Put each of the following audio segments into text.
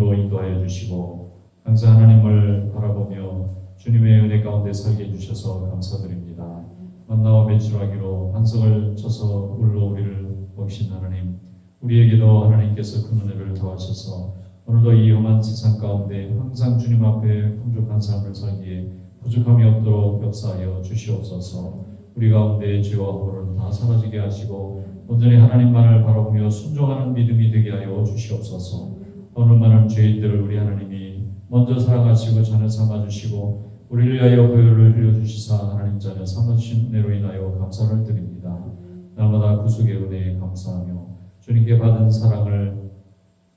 기쁨으로 인도하여 주시고 항상 하나님을 바라보며 주님의 은혜 가운데 살게 해주셔서 감사드립니다. 만나와 매출하기로 한석을 쳐서 울러 우리를 먹신 하나님 우리에게도 하나님께서 큰 은혜를 더하셔서 오늘도 이 험한 세상 가운데 항상 주님 앞에 풍족한 삶을 살기에 부족함이 없도록 역사하여 주시옵소서 우리 가운데 죄와 허물은 다 사라지게 하시고 온전히 하나님만을 바라보며 순종하는 믿음이 되게 하여 주시옵소서 오늘 많은 죄인들을 우리 하나님이 먼저 사랑하시고 자녀 삼아 주시고 우리를 위하여 보혈을 흘려 주시사 하나님 자녀 삼아 주신 은혜로 인하여 감사를 드립니다. 날마다 구속의 은혜에 감사하며 주님께 받은 사랑을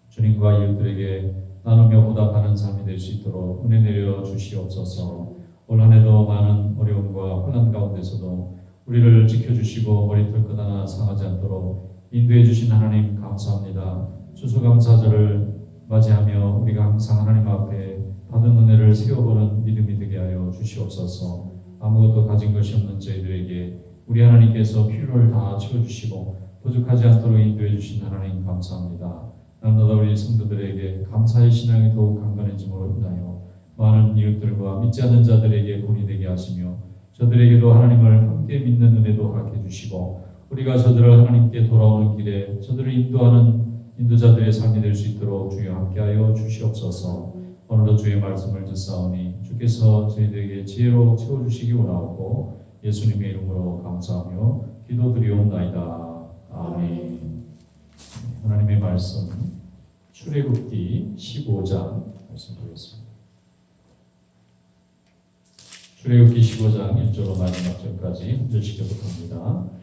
주님과 이웃들에게 나누며 보답하는 삶이 될 수 있도록 은혜 내려 주시옵소서. 올 한해도 많은 어려움과 혼란 가운데서도 우리를 지켜주시고 머리털 끝 하나 상하지 않도록 인도해 주신 하나님 감사합니다. 추수감사절을 맞이하며 우리가 항상 하나님 앞에 받은 은혜를 세워보는 믿음이 되게 하여 주시옵소서. 아무것도 가진 것이 없는 저희들에게 우리 하나님께서 필요를 다 채워주시고 부족하지 않도록 인도해 주신 하나님 감사합니다. 날마다 우리 성도들에게 감사의 신앙이 더욱 강건해짐으로 인하여 많은 이웃들과 믿지 않는 자들에게 본이 되게 하시며 저들에게도 하나님을 함께 믿는 은혜도 허락해 주시고 우리가 저들을 하나님께 돌아오는 길에 저들을 인도하는 인도자들의 삶이 될 수 있도록 주여 함께하여 주시옵소서. 오늘도 주의 말씀을 듣사오니 주께서 저희들에게 지혜로 채워주시기 원하고 예수님의 이름으로 감사하며 기도드리옵나이다. 아멘. 하나님의 말씀 출애굽기 15장 말씀 보겠습니다. 출애굽기 15장 1절로 마지막 절까지 한 절씩 교독합니다.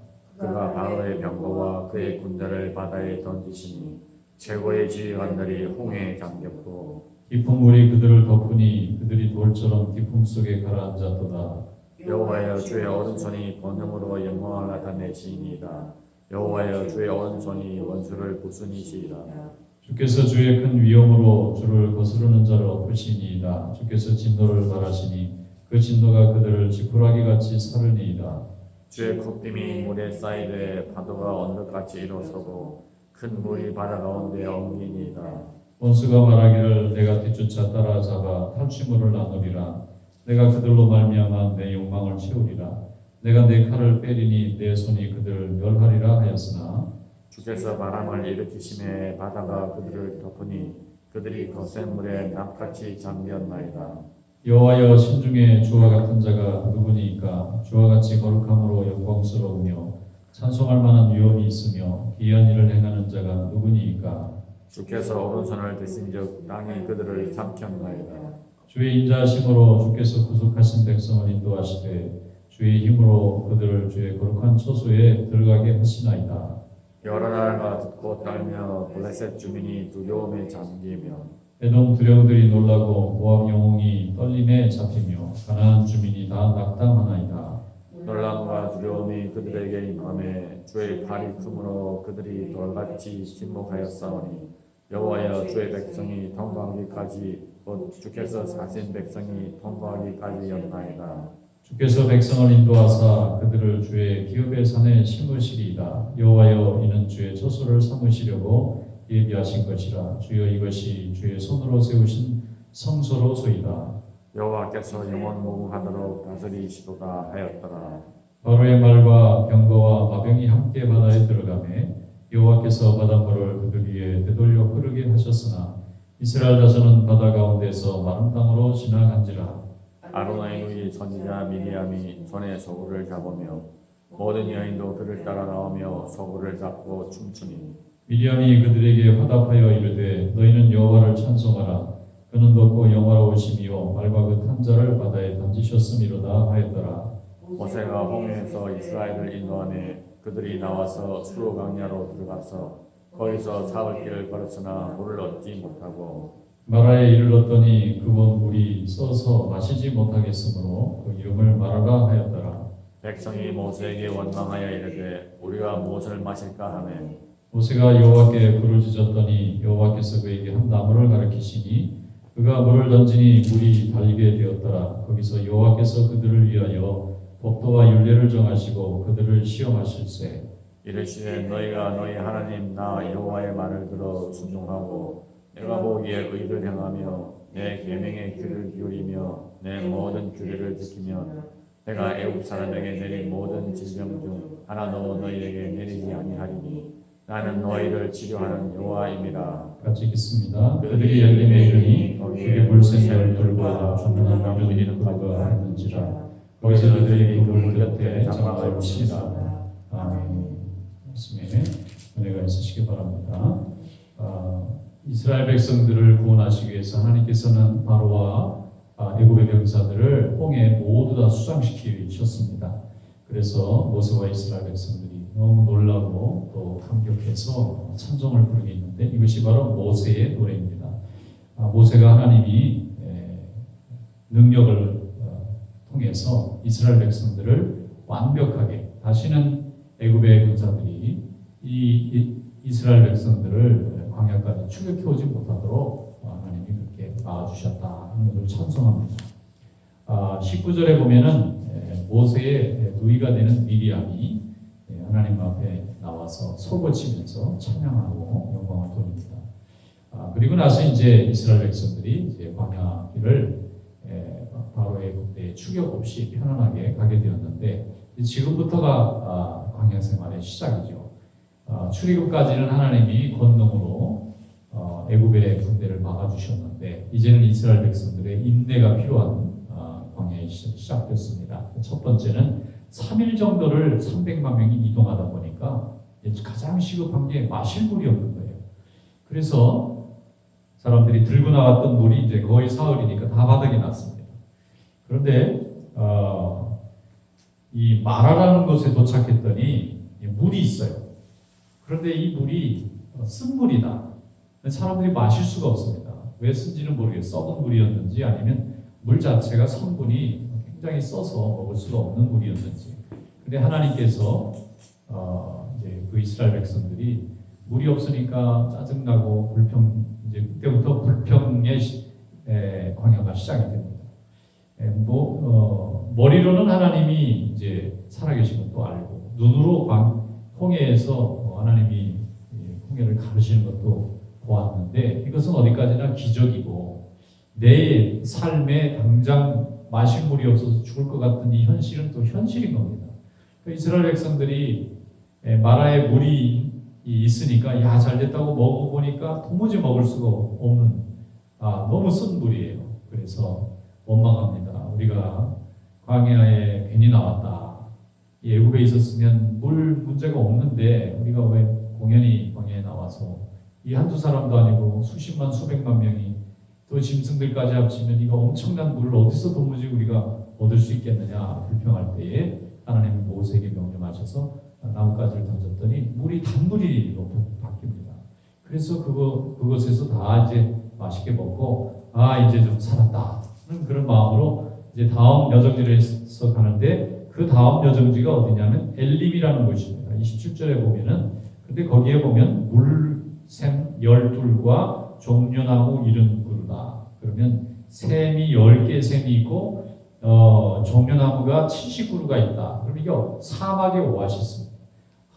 그가 바로의 병거와 그의 군대를 바다에 던지시니 최고의 지휘관들이 홍해에 잠겼고 깊은 물이 그들을 덮으니 그들이 돌처럼 깊음 속에 가라앉았도다. 여호와여 주의 오른손이 번영으로 영광을 나타내시니이다. 여호와여 주의 오른손이 원수를 부수니시이다. 주께서 주의 큰 위엄으로 주를 거스르는 자를 엎으시니이다. 주께서 진노를 바라시니 그 진노가 그들을 지푸라기 같이 사르니이다. 주의 굽림이 물에 쌓이되 파도가 언덕같이 일어서고 큰 물이 바다 가운데 엉기니이다. 원수가 말하기를 내가 뒤쫓아 따라잡아 탈취물을 나누리라. 내가 그들로 말미암아 내 욕망을 채우리라. 내가 내 칼을 빼리니 내 손이 그들을 멸하리라 하였으나 주께서 바람을 일으키심에 바다가 그들을 덮으니 그들이 거센 물에 납같이 잠겼나이다. 여호와여 신중에 주와 같은 자가 누구니까 주와 같이 거룩함으로 영광스러우며 찬송할 만한 위엄이 있으며 기이한 일을 행하는 자가 누구니까 주께서 오른손을 드신즉 땅이 그들을 삼켰나이다. 주의 인자하심으로 주께서 구속하신 백성을 인도하시되 주의 힘으로 그들을 주의 거룩한 처소에 들어가게 하시나이다. 여러 나라가 듣고 떨며 블레셋 주민이 두려움에 잠기며 에돔 두령들이 놀라고 모압 영웅이 떨림에 잡히며 가나안 주민이 다 낙담하나이다. 놀람과 두려움이 그들에게 임함에 주의 팔이 크므로 그들이 돌같이 침묵하였사오니 여호와여 주의 백성이 통과하기까지 곧 주께서 사신 백성이 통과하기까지였나이다. 주께서 백성을 인도하사 그들을 주의 기업의 산에 심으시리이다. 여호와여 이는 주의 처소를 삼으시려고 예비하신 것이라. 주여 이것이 주의 손으로 세우신 성소로소이다. 여호와께서 영원 무궁하도록 다스리시도다 하였더라. 바로의 말과 병거와 마병이 함께 바다에 들어가매 여호와께서 바닷물을 그들 위에 되돌려 흐르게 하셨으나 이스라엘 자손은 바다 가운데서 마른 땅으로 지나간지라. 아로나의 누이 선지자 미리암이 손에 소굴을 잡으며 모든 여인도 그를 따라 나오며 소굴을 잡고 춤추니 미리암이 그들에게 화답하여 이르되 너희는 여호와를 찬송하라 그는 높고 영화로우시며 말과 그 탄자를 바다에 던지셨음이로다 하였더라 모세가 홍해에서 이스라엘을 인도하매 그들이 나와서 수로 강야로 들어가서 거기서 사흘 길을 걸었으나 물을 얻지 못하고 마라에 이르렀더니 그곳 물이 써서 마시지 못하겠으므로 그 이름을 마라라 하였더라. 백성이 모세에게 원망하여 이르되 우리가 무엇을 마실까 하매 모세가 여호와께 부르짖었더니 여호와께서 그에게 한 나무를 가리키시니 그가 물을 던지니 물이 달리게 되었더라. 거기서 여호와께서 그들을 위하여 법도와 율례를 정하시고 그들을 시험하실세. 이르시되 너희가 너희 하나님 나 여호와의 말을 들어 순종하고 내가 보기에 의를 행하며 내 계명에 귀를 기울이며 내 모든 규례를 지키면 내가 애굽 사람에게 내린 모든 질병 중 하나도 너희에게 내리지 아니하리니 나는 너희를 치료하는 여호와임이라 같이 읽겠습니다. 그들이 엘림에 이르니 거기에 물샘 열둘과 중요한 나무 이는 그가 했는지라 거기서 그들이 그물 곁에 장막을 치니라. 아멘. 말씀에 은혜가 있으시기 바랍니다. 아, 이스라엘 백성들을 구원하시기 위해서 하나님께서는 바로와 아, 애굽의 병사들을 홍해 모두 다 수장시키셨습니다. 그래서 모세와 이스라엘 백성들이 너무 놀라고 또 감격해서 찬송을 부르게 있는데 이것이 바로 모세의 노래입니다. 아, 모세가 하나님이 에, 능력을 어, 통해서 이스라엘 백성들을 완벽하게 다시는 애굽의 군사들이 이, 이 이스라엘 백성들을 광야까지 추격해 오지 못하도록 어, 하나님이 그렇게 막아주셨다 하는 것을 찬송합니다. 아, 19절에 보면은 에, 모세의 누이가 되는 에, 하나님 앞에 나와서 솔고치면서 찬양하고 영광을 돌립니다. 아, 그리고 나서 이제 이스라엘 백성들이 이제 광야 길을 에, 바로의 국대에 추격 없이 편안하게 가게 되었는데 지금부터가 아, 광야 생활의 시작이죠. 아, 출애굽까지는 하나님이 권능으로 어, 애굽의 군대를 막아주셨는데 이제는 이스라엘 백성들의 인내가 필요한 시- 시작됐습니다. 첫 번째는 3일 정도를 300만 명이 이동하다 보니까 가장 시급한 게 마실 물이 없는 거예요. 그래서 사람들이 들고 나왔던 물이 이제 거의 사흘이니까 다 바닥이 났습니다. 그런데 어, 이 마라라는 곳에 도착했더니 이 물이 있어요. 그런데 이 물이 어, 쓴물이다. 사람들이 마실 수가 없습니다. 왜 쓴지는 모르겠어요. 썩은 물이었는지 아니면 물 자체가 성분이 굉장히 써서 먹을 수가 없는 물이었는지. 근데 하나님께서 어, 이제 그 이스라엘 백성들이 물이 없으니까 짜증나고 불평 이제 그때부터 불평의 시- 에, 광야가 시작이 됩니다. 에, 뭐 어, 머리로는 하나님이 이제 살아계신 것도 알고 눈으로 광, 홍해에서 어, 하나님이 예, 홍해를 가르시는 것도 보았는데 이것은 어디까지나 기적이고 내 삶에 당장 마실 물이 없어서 죽을 것 같은 이 현실은 또 현실인 겁니다. 그 이스라엘 백성들이 에, 마라에 물이 이 있으니까 야 잘됐다고 먹어보니까 도무지 먹을 수가 없는 아 너무 쓴 물이에요. 그래서 원망합니다. 우리가 광야에 괜히 나왔다. 이 애굽에 있었으면 물 문제가 없는데 우리가 왜 공연히 광야에 나와서 이 한두 사람도 아니고 수십만 수백만 명이 또 짐승들까지 합치면 이거 엄청난 물을 어디서 도무지 우리가 얻을 수 있겠느냐 불평할 때에 하나님이 모세에게 명령하셔서 나뭇가지를 던졌더니 물이 단물이로 바뀝니다. 그래서 그거 그것에서 다 이제 맛있게 먹고 아 이제 좀 살았다는 그런 마음으로 이제 다음 여정지에서 가는데 그 다음 여정지가 어디냐면 엘림이라는 곳입니다. 27절에 보면은 근데 거기에 보면 물샘 열둘과 종려나무 이른 그러면 샘이 열개 샘이 있고 어, 종려나무가 70그루가 있다. 그럼 이게 사막의 오아시스입니다.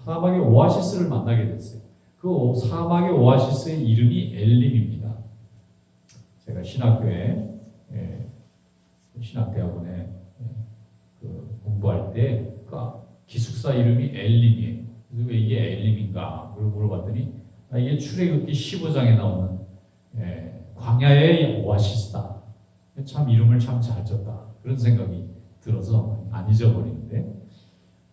사막의 오아시스를 만나게 됐어요. 그 사막의 오아시스의 이름이 엘림입니다. 제가 신학교에 예, 신학대학원에 예, 그 공부할 때 그 기숙사 이름이 엘림이에요. 왜 이게 엘림인가? 물어봤더니 아, 이게 출애굽기 15장에 나오는 예, 광야의 오아시스다. 참 이름을 참 잘 졌다. 그런 생각이 들어서 안 잊어버리는데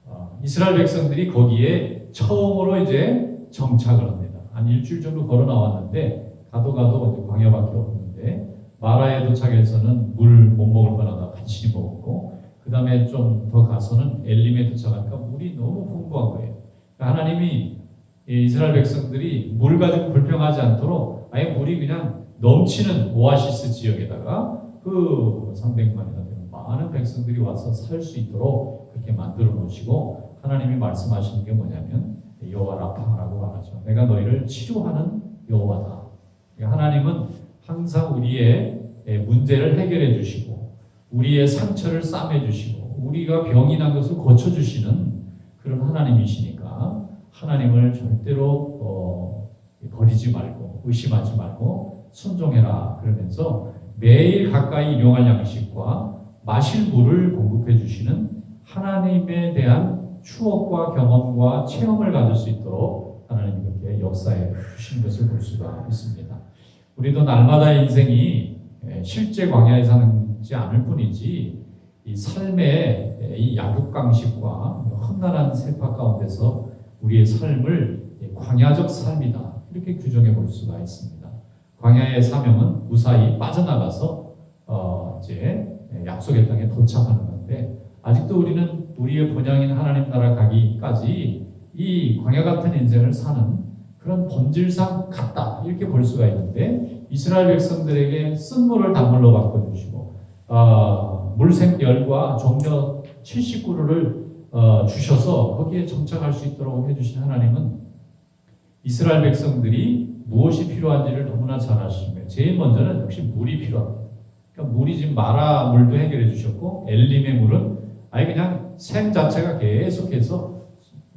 어, 이스라엘 백성들이 거기에 처음으로 이제 정착을 합니다. 한 일주일 정도 걸어 나왔는데 가도 가도 광야밖에 없는데 마라에 도착해서는 물 못 먹을 만하다 간신히 먹었고 그 다음에 좀 더 가서는 엘림에 도착하니까 물이 너무 풍부한 거예요. 그러니까 하나님이 이 이스라엘 백성들이 물 가지고 불평하지 않도록 아예 물이 그냥 넘치는 오아시스 지역에다가 그 300만이나 되는 많은 백성들이 와서 살 수 있도록 그렇게 만들어 놓으시고 하나님이 말씀하시는 게 뭐냐면 여호와 라파라고 말하죠. 내가 너희를 치료하는 여호와다. 그러니까 하나님은 항상 우리의 문제를 해결해 주시고 우리의 상처를 싸매 주시고 우리가 병이 난 것을 고쳐 주시는 그런 하나님이시니까 하나님을 절대로 어, 버리지 말고 의심하지 말고 순종해라 그러면서 매일 가까이 일용할 양식과 마실 물을 공급해 주시는 하나님에 대한 추억과 경험과 체험을 가질 수 있도록 그렇게 역사에 주신 것을 볼 수가 있습니다. 우리도 날마다 인생이 에, 실제 광야에 사는지 않을 뿐이지 이 삶의 이 약육강식과 험난한 세파 가운데서 우리의 삶을 광야적 삶이다 이렇게 규정해 볼 수가 있습니다. 광야의 사명은 무사히 빠져나가서 어 이제 약속의 땅에 도착하는 건데 아직도 우리는 우리의 본향인 하나님 나라 가기까지 이 광야 같은 인생을 사는 그런 본질상 같다 이렇게 볼 수가 있는데 이스라엘 백성들에게 쓴물을 단물로 바꿔주시고 어, 물샘열과 종려 70그루를 어, 주셔서 거기에 정착할 수 있도록 해주신 하나님은 이스라엘 백성들이 무엇이 필요한지를 너무나 잘 아시며 제일 먼저는 역시 물이 필요합니다. 그러니까 물이 지금 마라 물도 해결해 주셨고 엘림의 물은 아예 그냥 샘 자체가 계속해서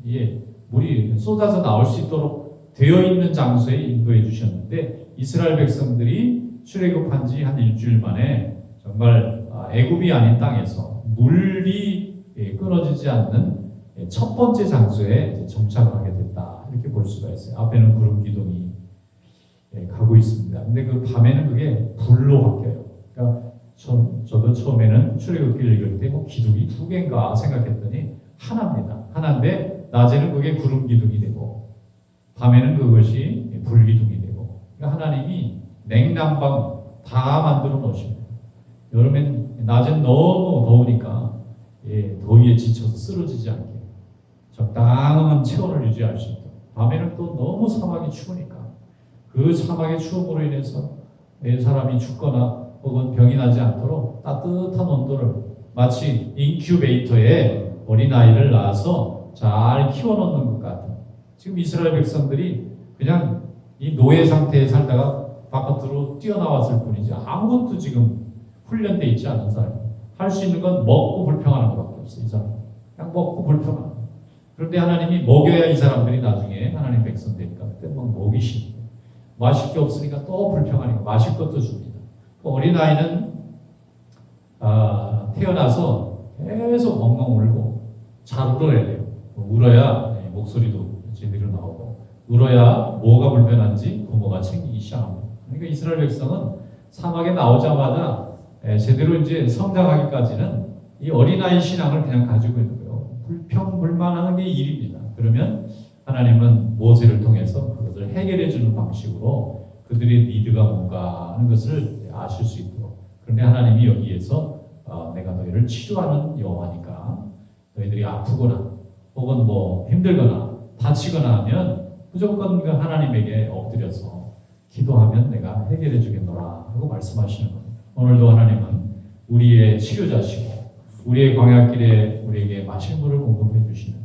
예, 물이 쏟아져 나올 수 있도록 되어 있는 장소에 인도해 주셨는데 이스라엘 백성들이 출애굽한 지 한 일주일 만에 정말 아, 애굽이 아닌 땅에서 물이 예, 끊어지지 않는 예, 첫 번째 장소에 정착하게 됐다 이렇게 볼 수가 있어요. 앞에는 구름 기둥이 예, 가고 있습니다. 근데 그 밤에는 그게 불로 바뀌어요. 그러니까 저, 저도 처음에는 출애굽기를 읽을 때 뭐 기둥이 두 개인가 생각했더니 하나입니다. 하나인데 낮에는 그게 구름 기둥이 되고 밤에는 그것이 불 기둥이 되고 그러니까 하나님이 냉난방 다 만들어 놓으십니다. 여름엔 낮엔 너무 더우니까 예, 더위에 지쳐서 쓰러지지 않게 적당한 체온을 유지할 수 있도록 밤에는 또 너무 사막이 추우니까 그 사막의 추움으로 인해서 예, 사람이 죽거나 혹은 병이 나지 않도록 따뜻한 온도를 마치 인큐베이터에 어린아이를 낳아서 잘 키워놓는 것 같은 지금 이스라엘 백성들이 그냥 이 노예 상태에 살다가 바깥으로 뛰어나왔을 뿐이지 아무것도 지금 훈련돼 있지 않은 사람이 할수 있는 건 먹고 불평하는 것밖에 없어요. 이 사람 그냥 먹고 불평하는 거. 그런데 하나님이 먹여야 이 사람들이 나중에 하나님 백성 되니까 그때 막 먹이 싫고 마실 게 없으니까 또 불평하니까 마실 것도 줍니다. 그 어린아이는 아, 태어나서 계속 엉엉 울고 잘 울어야 돼요. 울어야 네, 목소리도 제대로 나오고 울어야 뭐가 불편한지 부모가 챙기기 시작합니다. 그러니까 이스라엘 백성은 사막에 나오자마자 예, 제대로 이제 성장하기까지는 이 어린아이 신앙을 그냥 가지고 있는 거예요. 불평불만하는 게 일입니다. 그러면 하나님은 모세를 통해서 그것을 해결해 주는 방식으로 그들의 니드가 뭔가 하는 것을 아실 수 있도록. 그런데 하나님이 여기에서 어, 내가 너희를 치료하는 여호와니까 너희들이 아프거나 혹은 뭐 힘들거나 다치거나 하면 무조건 그 하나님에게 엎드려서 기도하면 내가 해결해 주겠노라 하고 말씀하시는 겁니다. 오늘도 하나님은 우리의 치료자시고 우리의 광야길에 우리에게 마실 물을 공급해 주시는 아,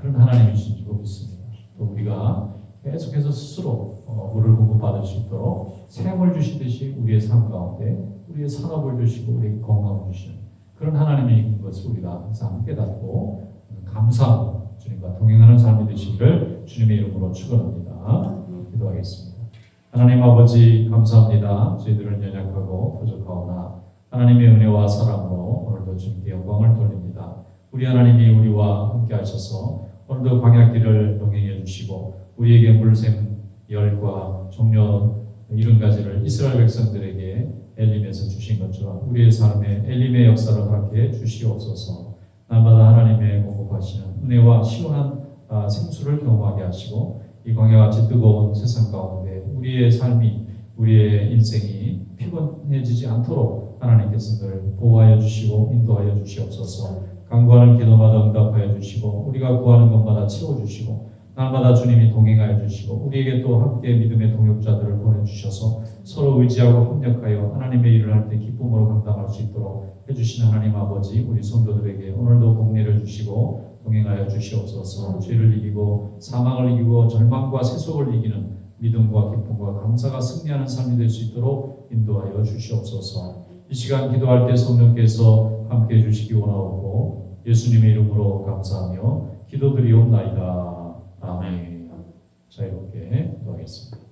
그런 하나님이신 줄 믿습니다. 또 우리가 계속해서 스스로 어, 물을 공급받을 수 있도록 샘을 주시듯이 우리의 삶 가운데 우리의 산업을 주시고 우리의 건강을 주시는 그런 하나님인 것을 우리가 항상 깨닫고 감사하고 주님과 동행하는 삶이 되시기를 주님의 이름으로 축원합니다. 기도하겠습니다. 하나님 아버지 감사합니다. 저희들은 연약하고 부족하오나 하나님의 은혜와 사랑으로 오늘도 주님께 영광을 돌립니다. 우리 하나님이 우리와 함께 하셔서 오늘도 광야길을 동행해 주시고 우리에게 물샘 열과 종려 이런 가지를 이스라엘 백성들에게 엘림에서 주신 것처럼 우리의 삶에 엘림의 역사를 허락해 주시옵소서. 날마다 하나님의 공급하시는 은혜와 시원한 아, 생수를 경험하게 하시고 이 광야같이 뜨거운 세상 가운데 우리의 삶이 우리의 인생이 피곤해지지 않도록 하나님께서 늘 보호하여 주시고 인도하여 주시옵소서. 간구하는 기도마다 응답하여 주시고 우리가 구하는 것마다 채워 주시고 날마다 주님이 동행하여 주시고 우리에게 또 함께 믿음의 동역자들을 보내주셔서 서로 의지하고 협력하여 하나님의 일을 할 때 기쁨으로 감당할 수 있도록 해주시는 하나님 아버지 우리 성도들에게 오늘도 복 내려주시고 동행하여 주시옵소서. 죄를 이기고 사망을 이기고 절망과 세속을 이기는 믿음과 기쁨과 감사가 승리하는 삶이 될 수 있도록 인도하여 주시옵소서 이 시간 기도할 때 성령께서 함께 해주시기 원하고 예수님의 이름으로 감사하며 기도드리옵나이다. 아멘. 자유롭게 기도하겠습니다.